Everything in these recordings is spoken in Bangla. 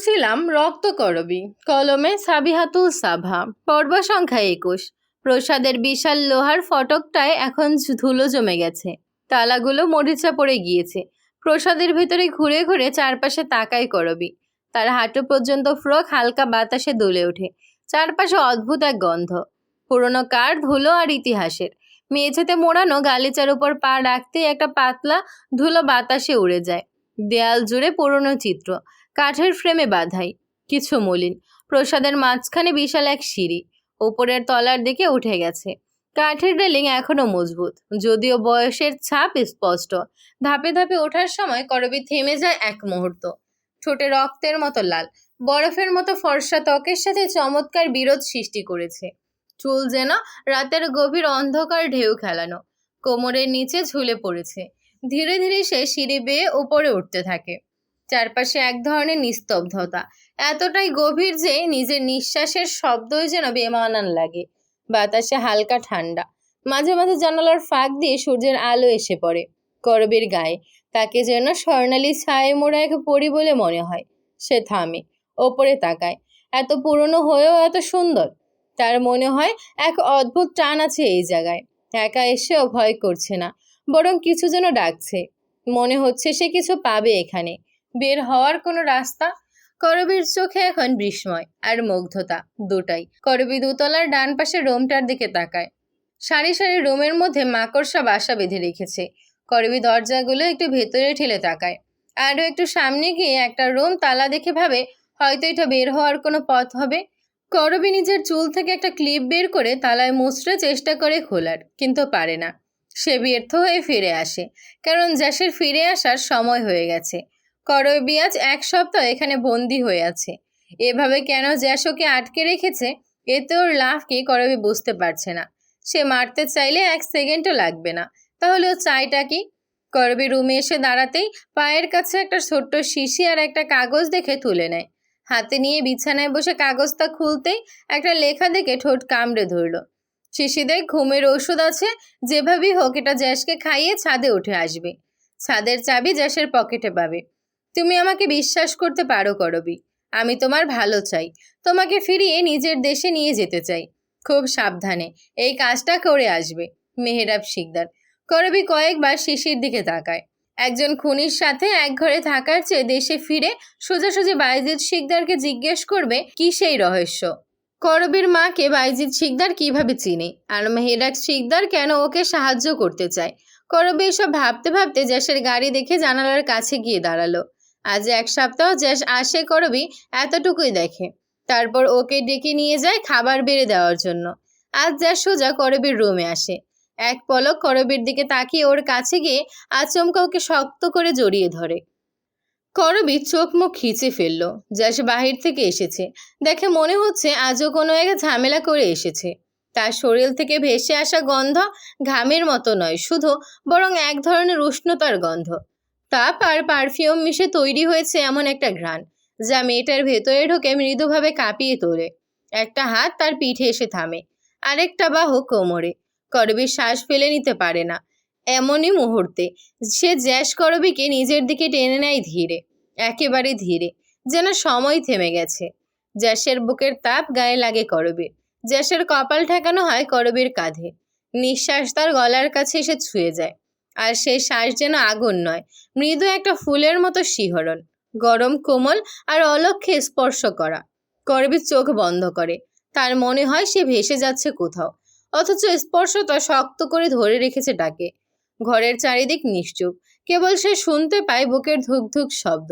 পড়ছিলাম রক্ত করবি, কলমে সাবিহাতুল সাভা, পর্ব সংখ্যা একুশ। প্রসাদের বিশাল লোহার ফটকটায় এখন ধুলো জমে গেছে। তালাগুলো মরিচা পড়ে গিয়েছে। প্রসাদের ভেতরে ঘুরে ঘুরে চারপাশে তাকাই করবি। তার হাঁটু পর্যন্ত ফ্রক হালকা বাতাসে দুলে ওঠে। চারপাশে অদ্ভুত এক গন্ধ। পুরনো কার ধুলো আর ইতিহাসের। মেঝেতে মোড়ানো গালিচার উপর পা রাখতেই একটা পাতলা ধুলো বাতাসে উড়ে যায়। দেয়াল জুড়ে পুরনো চিত্র। কাঠের ফ্রেমে বাঁধাই। কিছু মলিন। প্রসাদের মাঝখানে বিশাল এক সিঁড়ি। ওপরের তলার দিকে উঠে গেছে। কাঠের রেলিং এখনও মজবুত। যদিও বয়সের ছাপ স্পষ্ট। ধাপে ধাপে ওঠার সময় করবি থেমে যায় এক মুহূর্ত। ঠোঁটে রক্তের মতো লাল। বরফের মতো ফর্সা ত্বকের সাথে চমৎকার বিরোধ সৃষ্টি করেছে। চুল যেন রাতের গভীর অন্ধকার ঢেউ খেলানো। কোমরের নিচে ঝুলে পড়েছে। ধীরে ধীরে সে সিঁড়ি বেয়ে উপরে উঠতে থাকে। চারপাশে এক ধরনের নিস্তব্ধতা। এতটাই গভীর যে নিজের নিঃশ্বাসের শব্দই যেন বেমানান লাগে। বাতাসে হালকা ঠান্ডা। মাঝে মাঝে জানালার ফাঁক দিয়ে সূর্যের আলো এসে পড়ে করবীর গায়ে। তাকে যেন স্বর্ণালী ছায়ে মোড়া এক পরি বলে মনে হয়। সে থামে, ওপরে তাকায়। এত পুরনো হয়েও এত সুন্দর। তার মনে হয় এক অদ্ভুত টান আছে এই জায়গায়। একা এসেও ভয় করছে না, বরং কিছু যেন ডাকছে। মনে হচ্ছে সে কিছু পাবে এখানে। বের হওয়ার কোনো রাস্তা? করবীর চোখে এখন বিস্ময় আর মুগ্ধতা দুটাই। করবি দুতলার ডান পাশে রোমটার দিকে তাকায়। সারি সারি রোমের মধ্যে মাকড়সা বাসা বেঁধে রেখেছে। করবি দরজাগুলো একটু ভেতরে ঠেলে তাকায়। আরও একটু সামনে গিয়ে একটা রোম তালা দেখে ভাবে, হয়তো এটা বের হওয়ার কোনো পথ হবে? করবি নিজের চুল থেকে একটা ক্লিপ বের করে তালায় মুচড়ে চেষ্টা করে খোলার, কিন্তু পারে না। সে ব্যর্থ হয়ে ফিরে আসে, কারণ জ্যাসের ফিরে আসার সময় হয়ে গেছে। করবি আজ এক সপ্তাহ এখানে বন্দি হয়ে আছে। এভাবে কেন জ্যাস ওকে আটকে রেখেছে এতে ওর লাভ কি করবি বুঝতে পারছে না। সে মারতে চাইলে এক সেকেন্ডও লাগবে না। তাহলে ও চাইটা কি? করবি রুমে এসে দাঁড়াতেই পায়ের কাছে একটা ছোট্ট শিশি আর একটা কাগজ দেখে তুলে নেয়। হাতে নিয়ে বিছানায় বসে কাগজটা খুলতেই একটা লেখা দেখে ঠোঁট কামড়ে ধরল। শিশিদের ঘুমের ওষুধ আছে, যেভাবেই হোক এটা জ্যাসকে খাইয়ে ছাদে উঠে আসবে। ছাদের চাবি জ্যাসের পকেটে পাবে। তুমি আমাকে বিশ্বাস করতে পারো, করবি। আমি তোমার ভালো চাই। তোমাকে ফিরিয়ে নিজের দেশে নিয়ে যেতে চাই। খুব সাবধানে, এই কাজটা করে আসবে, মেহেরাব শিকদার। করবি কয়েকবার শিশির দিকে তাকায়। একজন খুনির সাথে এক ঘরে থাকার চেয়ে দেশে ফিরে সোজাসুজি বাইজিৎ শিকদারকে জিজ্ঞেস করবে, কি সেই রহস্য? করবীর মাকে বাইজিৎ শিকদার কীভাবে চিনে? আর মেহেরাজ শিকদার কেন ওকে সাহায্য করতে চায়? করবি এসব ভাবতে ভাবতে জ্যাসের গাড়ি দেখে জানালার কাছে গিয়ে দাঁড়াল। আজ এক সপ্তাহ জ্যাস আসে করবি, এতটুকুই দেখে। তারপর ওকে ডেকে নিয়ে যায় খাবার বেড়ে দেওয়ার জন্য। আজ জ্যাস সোজা করবির রুমে আসে। এক পলক করবীর দিকে তাকিয়ে ওর কাছে গিয়ে আচমকা ওকে শক্ত করে জড়িয়ে ধরে। করবি চোখ মুখ খিচে ফেলল জ্যাস বাহির থেকে এসেছে। দেখে মনে হচ্ছে আজও কোনো এক ঝামেলা করে এসেছে। তার শরীর থেকে ভেসে আসা গন্ধ ঘামের মতো নয়, শুধু বরং এক ধরনের উষ্ণতার গন্ধ। তাপ আর পারফিউম মিশে তৈরি হয়েছে এমন একটা ঘ্রাণ, যা মেয়েটার ভেতরে ঢোকে মৃদুভাবে কাঁপিয়ে তোলে। একটা হাত তার পিঠে এসে থামে, আরেকটা বাহু কোমরে। করবীর শ্বাস ফেলে নিতে পারে না। এমনই মুহূর্তে সে জ্যাস করবিকে নিজের দিকে টেনে নেয় ধীরে, একেবারে ধীরে, যেন সময় থেমে গেছে। জ্যাসের বুকের তাপ গায়ে লাগে করবীর, জ্যাসের কপাল ঠেকানো হয় করবীর কাঁধে। নিঃশ্বাস তার গলার কাছে এসে ছুঁয়ে যায়। আর সেই শ্বাস যেন আগুন নয়। মৃদু একটা ফুলের মতো শিহরণ। গরম কোমল আর অলক্ষে স্পর্শ করা। করবীর চোখ বন্ধ করে। তার মনে হয় সে ভেসে যাচ্ছে কোথাও। অথচ স্পর্শটা শক্ত করে ধরে রেখেছে তাকে। ঘরের চারিদিক নিশ্চুপ। কেবল সে শুনতে পায় বুকের ধুক ধুক শব্দ।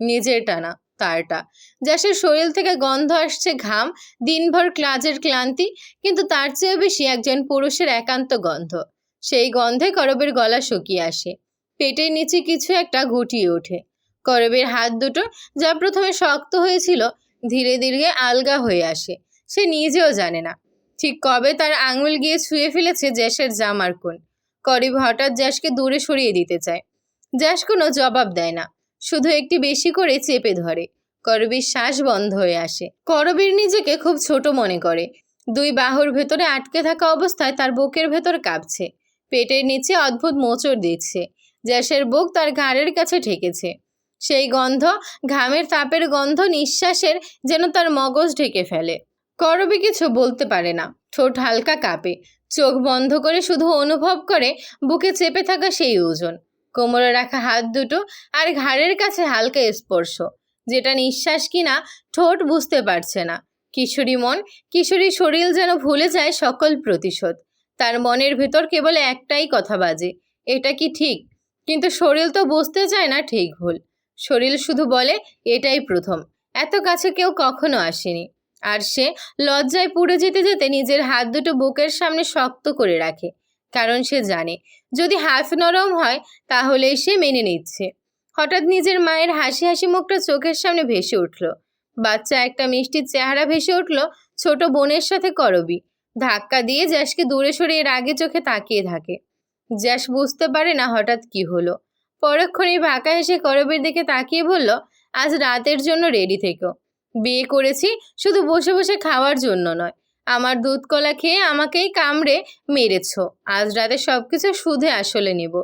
নিজের টানা, তারটা। যা সে শরীর থেকে গন্ধ আসছে ঘাম, দিনভর ক্লাজের ক্লান্তি, কিন্তু তার চেয়েও বেশি একজন পুরুষের একান্ত গন্ধ। সেই গন্ধে করবের গলা শুকিয়ে আসে। পেটের নিচে কিছু একটা গুটিয়ে ওঠে। করবের হাত দুটো যা প্রথমে শক্ত হয়েছিল, ধীরে ধীরে আলগা হয়ে আসে। সে নিজেও জানে না, ঠিক কবে তার আঙুল গিয়ে ছুঁয়ে ফেলেছে জ্যাসের জামার কোন করিব হঠাৎ জ্যাসকে দূরে সরিয়ে দিতে চায়। জ্যাস কোনো জবাব দেয় না, শুধু একটি বেশি করে চেপে ধরে। করবীর শ্বাস বন্ধ হয়ে আসে। করবীর নিজেকে খুব ছোট মনে করে। দুই বাহুর ভেতরে আটকে থাকা অবস্থায় তার বুকের ভেতর কাঁপছে। পেটের নিচে অদ্ভুত মোচড় দিচ্ছে। জ্যাসের বুক তার ঘাড়ের কাছে ঠেকেছে। সেই গন্ধ, ঘামের তাপের গন্ধ নিঃশ্বাসের যেন তার মগজ ঢেকে ফেলে। করবি কিছু বলতে পারে না। ঠোঁট হালকা কাঁপে। চোখ বন্ধ করে শুধু অনুভব করে বুকে চেপে থাকা সেই ওজন। কোমরে রাখা হাত দুটো আর ঘাড়ের কাছে হালকা স্পর্শ। যেটা নিঃশ্বাস কিনা ঠোঁট বুঝতে পারছে না। কিশোরী মন, কিশোরী শরীর যেন ভুলে যায় সকল প্রতিশোধ। তার মনের ভেতর কেবল একটাই কথা বাজে, এটা কি ঠিক? কিন্তু শরীর তো বুঝতে চায় না ঠিক ভুল। শরীর শুধু বলে, এটাই প্রথম। এত কাছে কেউ কখনো আসেনি। আর সে লজ্জায় পুড়ে যেতে যেতে নিজের হাত দুটো বুকের সামনে শক্ত করে রাখে, কারণ সে জানে, যদি হাত নরম হয়, তাহলেই সে মেনে নিচ্ছে। হঠাৎ নিজের মায়ের হাসি হাসি মুখটা চোখের সামনে ভেসে উঠল। বাচ্চা একটা মিষ্টির চেহারা ভেসে উঠল, ছোট বোনের সাথে করবি। ধাক্কা দিয়ে জ্যাসকে দূরে সরে এর আগে চোখে তাকিয়ে থাকে। জ্যাস বুঝতে পারে না হঠাৎ কি হলো। পরক্ষণেই ভাকা হেসে করবীর দিকে তাকিয়ে বলল, আজ রাতের জন্য রেডি থেকো। বিয়ে করেছি শুধু বসে বসে খাওয়ার জন্য নয়। আমার দুধ কলা খেয়ে আমাকেই কামড়ে মেরেছ। আজ রাতে সব কিছু সুধে আসলে নেব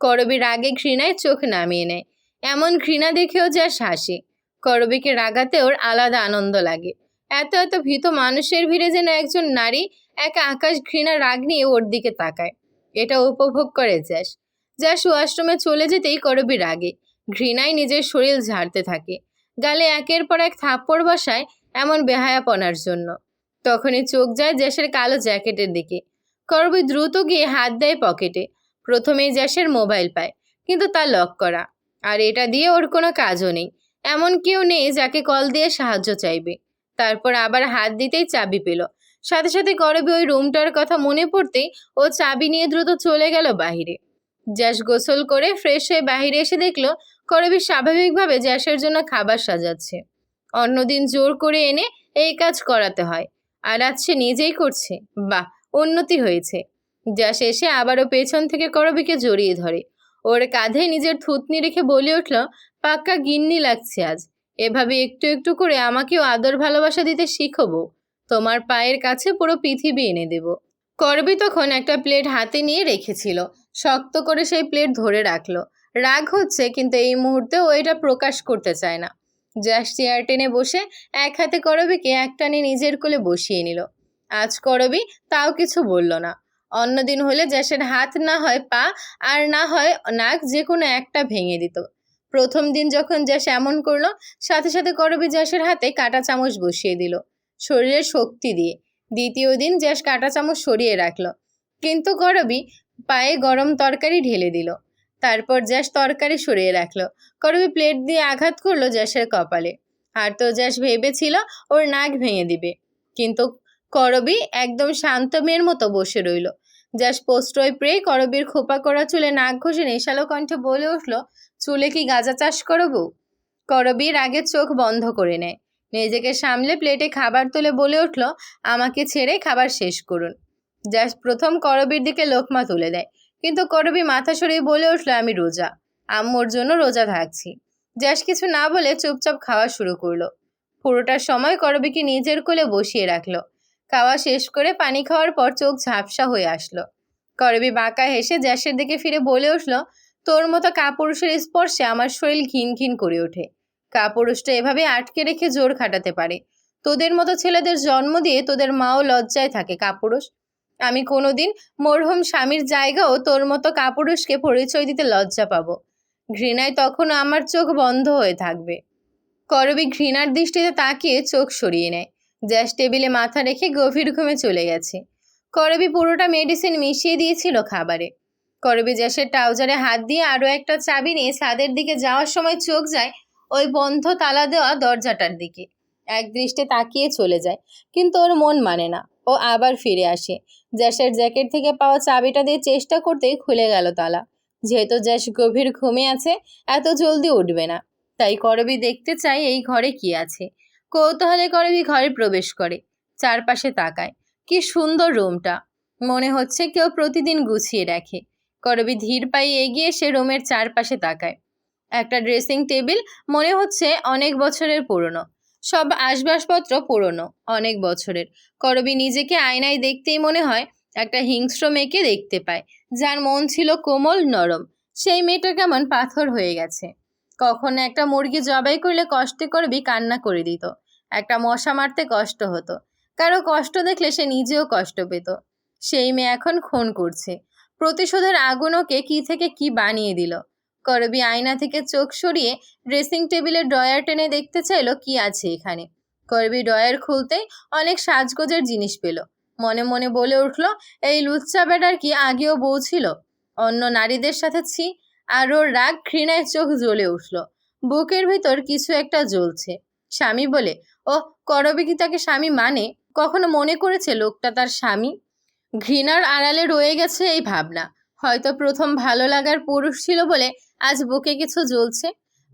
করবী রাগে ঘৃণায় চোখ নামিয়ে নেয়। এমন ঘৃণা দেখেও জ্যাস হাসি। করবীকে রাগাতে ওর আলাদা আনন্দ লাগে। এত এত ভীত মানুষের ভিড়ে যেন একজন নারী এক আকাশ ঘৃণা রাগ নিয়ে ওর দিকে তাকায়। এটা উপভোগ করে জ্যাস। জ্যাস ওয়াশরুমে চলে যেতেই করবি রাগে। ঘৃণায় নিজের শরীর ঝাড়তে থাকে। গালে একের পর এক থাপ্পড় বসায় এমন বেহায়াপনার জন্য। তখনই চোখ যায় জ্যাসের কালো জ্যাকেটের দিকে। করবি দ্রুত গিয়ে হাত দেয় পকেটে। প্রথমেই জ্যাসের মোবাইল পায়, কিন্তু তা লক করা। আর এটা দিয়ে ওর কোনো কাজও নেই। এমন কেউ নেই যাকে কল দিয়ে সাহায্য চাইবে। তারপর আবার হাত দিতেই চাবি পেল। সাথে সাথে করবি ওই রুমটার কথা মনে পড়তেই ও চাবি নিয়ে দ্রুত চলে গেল বাহিরে। জ্যাস গোসল করে ফ্রেশ হয়ে বাহিরে এসে দেখল করবি স্বাভাবিকভাবে জ্যাসের জন্য খাবার সাজাচ্ছে। অন্যদিন জোর করে এনে এই কাজ করাতে হয়। আর আজ সে নিজেই করছে। বাহ, উন্নতি হয়েছে। জ্যাস এসে আবারও পেছন থেকে করবিকে জড়িয়ে ধরে। ওর কাঁধে নিজের থুতনি রেখে বলে উঠল, পাক্কা গিন্নি লাগছে আজ। এভাবে একটু একটু করে আমাকেও আদর ভালোবাসা দিতে শিখব। তোমার পায়ের কাছে পুরো পৃথিবী এনে দেব। করবি তখন একটা প্লেট হাতে নিয়ে রেখেছিল। শক্ত করে সেই প্লেট ধরে রাখল। রাগ হচ্ছে, কিন্তু এই মুহূর্তে ও এটা প্রকাশ করতে চায় না। জ্যাস চেয়ার টেনে বসে এক হাতে করবিকে এক টানে নিজের কোলে বসিয়ে নিল। আজ করবি তাও কিছু বলল না। অন্যদিন হলে জ্যাসের হাত না হয় পা আর না হয় নাক যে কোনো একটা ভেঙে দিত। প্রথম দিন যখন জ্যাস এমন করল, সাথে সাথে করবি জ্যাসের হাতে কাঁটা চামচ বসিয়ে দিল, শরীরের শক্তি দিয়ে। দ্বিতীয় দিন জ্যাস কাঁটা চামচ সরিয়ে রাখল, কিন্তু করবি পায়ে গরম তরকারি ঢেলে দিল। তারপর জ্যাস তরকারি সরিয়ে রাখল, করবি প্লেট দিয়ে আঘাত করল জ্যাসের কপালে। আর তো জ্যাস ভেবেছিল ওর নাক ভেঙে দিবে, কিন্তু করবি একদম শান্ত মেয়ের মতো বসে রইল। জ্যাস পোস্টয় প্রে করবির খোপা করা চুলে নাক ঘষে নেশালো কণ্ঠে বলে উঠল চুলে কি গাঁজা চাষ করব করবির আগে চোখ বন্ধ করে নেয়। নিজেকে সামলে প্লেটে খাবার তুলে বলে উঠল, আমাকে ছেড়ে খাবার শেষ করুন। জ্যাস প্রথম করবির দিকে লোকমা তুলে দেয়। কিন্তু করবি মাথা সরিয়ে বলে উঠল, আমি রোজা। আম্মুর জন্য রোজা থাকছি। জ্যাস কিছু না বলে চুপচাপ খাওয়া শুরু করল। পুরোটার সময় করবিকে নিজের কোলে বসিয়ে রাখল। খাওয়া শেষ করে পানি খাওয়ার পর চোখ ঝাপসা হয়ে আসলো। করবি বাঁকা হেসে জ্যাসের দিকে ফিরে বলে উঠল তোর মতো কাপুরুষের স্পর্শে আমার শরীর ঘিন ঘিন করে ওঠে। কাপুরুষটা এভাবে আটকে রেখে জোর খাটাতে পারে। তোদের মতো ছেলেদের জন্ম দিয়ে তোদের মাও লজ্জায় থাকে, কাপুরুষ। আমি কোনোদিন মরহুম স্বামীর জায়গাও তোর মতো কাপুরুষকে পরিচয় দিতে লজ্জা পাবো। ঘৃণায় তখনও আমার চোখ বন্ধ হয়ে থাকবে। করবি ঘৃণার দৃষ্টিতে তাকিয়ে চোখ সরিয়ে নেয়। জ্যাস টেবিলে মাথা রেখে গভীর ঘুমে চলে গেছে। করবি পুরোটা মেডিসিন মিশিয়ে দিয়েছিল খাবারে। করবি জ্যাসের ট্রাউজারে হাত দিয়ে আরও একটা চাবি নিয়ে ছাদের দিকে যাওয়ার সময় চোখ যায় ওই বন্ধ তালা দেওয়া দরজাটার দিকে। এক দৃষ্টে তাকিয়ে চলে যায়, কিন্তু ওর মন মানে না। ও আবার ফিরে আসে। জ্যাসের জ্যাকেট থেকে পাওয়া চাবিটা দিয়ে চেষ্টা করতেই খুলে গেল তালা। যেহেতু জ্যাস গভীর ঘুমে আছে, এত জলদি উঠবে না। তাই করবি দেখতে চাই এই ঘরে কি আছে। কৌতূহলে করবি ঘরে প্রবেশ করে। চারপাশে তাকায়। কি সুন্দর রুমটা। মনে হচ্ছে কেউ প্রতিদিন গুছিয়ে রাখে। করবি ধীর পায়ে এগিয়ে সে রুমের চারপাশে তাকায়। একটা ড্রেসিং টেবিল মনে হচ্ছে অনেক বছরের পুরনো। সব আসবাসপত্র পুরনো, অনেক বছরের। করবি নিজেকে আয়নায় দেখতেই মনে হয় একটা হিংস্র মেয়েকে দেখতে পায়, যার মন ছিল কোমল, নরম। সেই মেয়েটা কেমন পাথর হয়ে গেছে। কখনো একটা মুরগি জবাই করলে কষ্টে করবি কান্না করে দিত। একটা মশা মারতে কষ্ট হতো। কারও কষ্ট দেখলে সে নিজেও কষ্ট পেত। সেই মেয়ে এখন খুন করছে। প্রতিশোধের আগুন ওকে কি থেকে কি বানিয়ে দিল? করবি আয়না থেকে চোখ সরিয়ে ড্রেসিং টেবিলের ড্রয়ার টেনে দেখতে চাইলো কি আছে এখানে। করবি ড্রয়ার খুলতেই অনেক সাজগোজের জিনিস পেল। মনে মনে বলে উঠল, এই লুচ্চা বেটার কি আগেও বউ ছিল? অন্য নারীদের সাথে ছি, আর ওর রাগ ঘৃণায় চোখ জ্বলে উঠল। বুকের ভিতর কিছু একটা জ্বলছে। স্বামী বলে ও করবি কি তাকে স্বামী মানে? কখনো মনে করেছে লোকটা তার স্বামী? ঘৃণার আড়ালে রয়ে গেছে এই ভাবনা। হয়তো প্রথম ভালো লাগার পুরুষ ছিল বলে আজ বুকে কিছু জ্বলছে।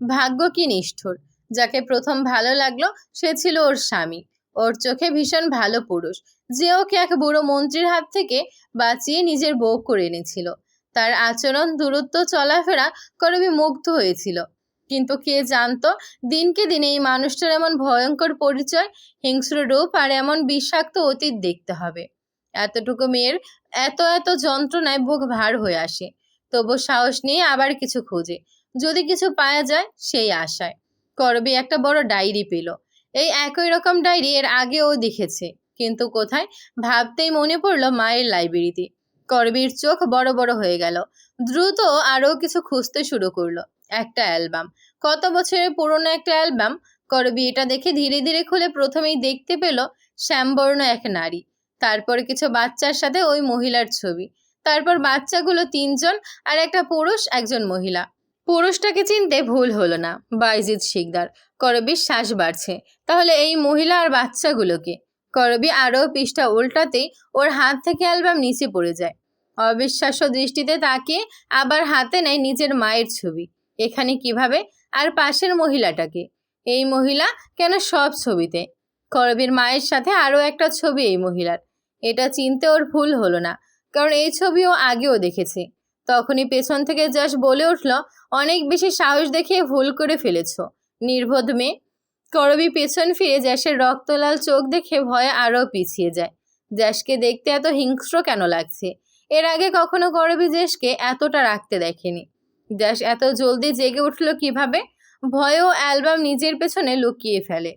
ভাগ্য কি নিষ্ঠুর? যাকে প্রথম ভালো লাগল, সে ছিল ওর স্বামী। ওর চোখে ভীষণ ভালো পুরুষ। যে ওকে এক বুড়ো মন্ত্রীর হাত থেকে বাঁচিয়ে নিজের বউ করে এনেছিল। তার আচরণ, দূরত্ব, চলাফেরা করবি মুগ্ধ হয়েছিল। কিন্তু কে জানতো, দিনকে দিন এই মানুষটার এমন ভয়ঙ্কর পরিচয়, হিংস্র রূপ আর এমন বিষাক্ত অতীত দেখতে হবে। এতটুকু মেয়ের এত এত যন্ত্রণায় বুক ভার হয়ে আসে। তবু সাহস নিয়ে আবার কিছু খোঁজে। যদি কিছু পাওয়া যায়, সেই আশায়। করবি একটা বড় ডায়েরি পেল। এই একই রকম ডায়েরি এর আগেও দেখেছে। কিন্তু কোথায়? ভাবতেই মনে পড়ল মায়ের লাইব্রেরিতে। করবির চোখ বড় বড় হয়ে গেল। দ্রুত আরও কিছু খুঁজতে শুরু করল। একটা অ্যালবাম। কত বছরের পুরনো একটা অ্যালবাম? করবি এটা দেখে ধীরে ধীরে খুলে প্রথমেই দেখতে পেল শ্যামবর্ণ এক নারী। তারপর কিছু বাচ্চার সাথে ওই মহিলার ছবি। তারপর বাচ্চাগুলো তিনজন আর একটা পুরুষ, একজন মহিলা। পুরুষটাকে চিনতে ভুল হলো না, বাইজিৎ শিকদার। করবির শ্বাস বাড়ছে। তাহলে এই মহিলা আর বাচ্চাগুলোকে? করবি আরও পৃষ্ঠা উল্টাতেই ওর হাত থেকে অ্যালবাম নিচে পড়ে যায়। অবিশ্বাস্য দৃষ্টিতে তাকিয়ে আবার হাতে নেয় নিজের মায়ের ছবি। এখানে কীভাবে? আর পাশের মহিলাটাকে। এই মহিলা কেন সব ছবিতে? করবীর মায়ের সাথে আরও একটা ছবি এই মহিলার। এটা চিনতে ওর ভুল হলো না, কারণ এই ছবিও আগেও দেখেছে। তখনই পেছন থেকে যশ বলে উঠল, অনেক বেশি সাহস দেখিয়ে ভুল করে ফেলেছ, নির্বোধ মেয়ে। করবি পেছন ফিরে জ্যাসের রক্তলাল চোখ দেখে ভয়ে আরও পিছিয়ে যায়। জ্যাসকে দেখতে এত হিংস্র কেন লাগছে? এর আগে কখনো করবি জ্যাসকে এতটা রাখতে দেখেনি। জ্যাস এত জলদি জেগে উঠল কীভাবে? ভয়েও অ্যালবাম নিজের পেছনে লুকিয়ে ফেলে।